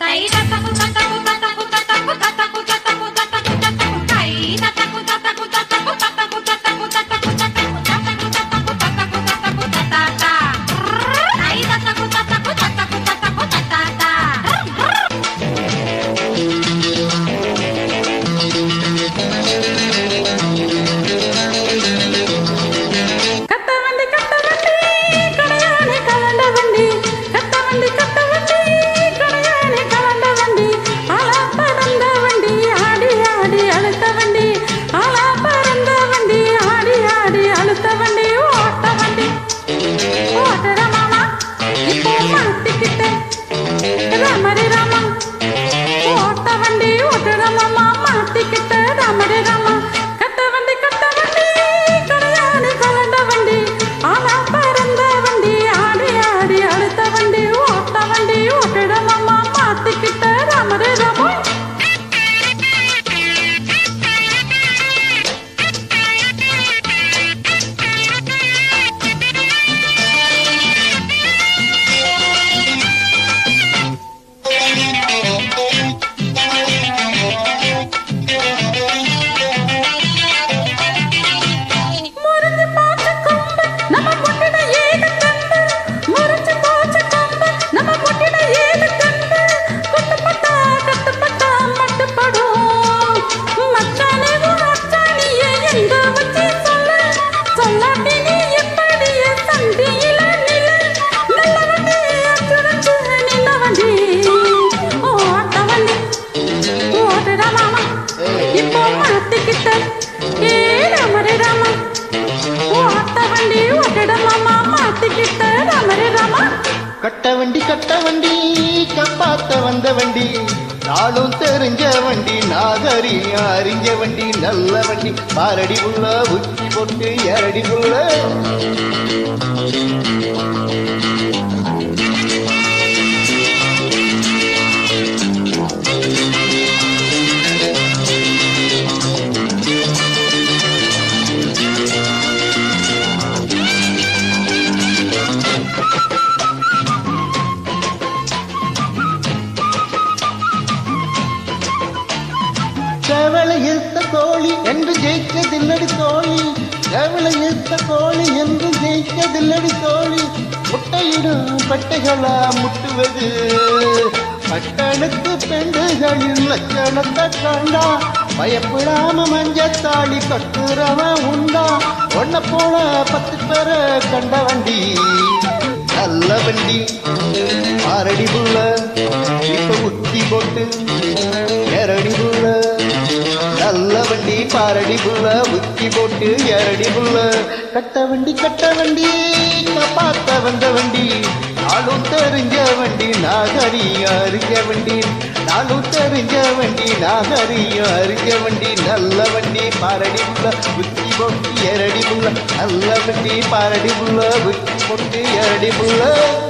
తై తతకు తతకు తతకు తతకు తతకు 这个 மாமா மாட்டிக்கிட்ட ராமரே ராமா. கட்ட வண்டி கட்ட வண்டி கப்பாத்த வந்த வண்டி. நாளும் தெரிஞ்ச வண்டி நாகரி அறிஞ்ச வண்டி நல்ல வண்டி. பாரடி உள்ள உச்சி போட்டு எரடி உள்ள சேவலை ஈர்த்த கோழி என்று ஜெயிக்கதில்லடி தோழி. சேவலை ஈர்த்த கோழி என்று ஜெயிக்கதில்லடி தோழி. முட்டையிடும் பட்டைகளா முட்டுவது? பட்டணத்து பெண்டுகளின் லட்சணத்தை கண்டா. பயப்படாம மஞ்சத்தாளி கட்டுறவன் உண்டா. ஒன்ன போல பத்து பேரை கண்ட வண்டி. பாரடி புள்ள உத்தி போட்டு எரடி புள்ள. கட்ட வண்டி கட்ட வண்டி காப்பாத்த வந்த வண்டி. நாளும் தெரிஞ்ச வண்டி நாகரியம் அறிஞ்ச வண்டி. நாளும் தெரிஞ்ச வண்டி நாகரியம் அறிஞ்ச வண்டி. நல்ல வண்டி பாரடி புள்ள உத்தி போட்டு எரடி புள்ள. நல்ல வண்டி பாரடி புள்ள உத்தி போட்டு எரடி புள்ள.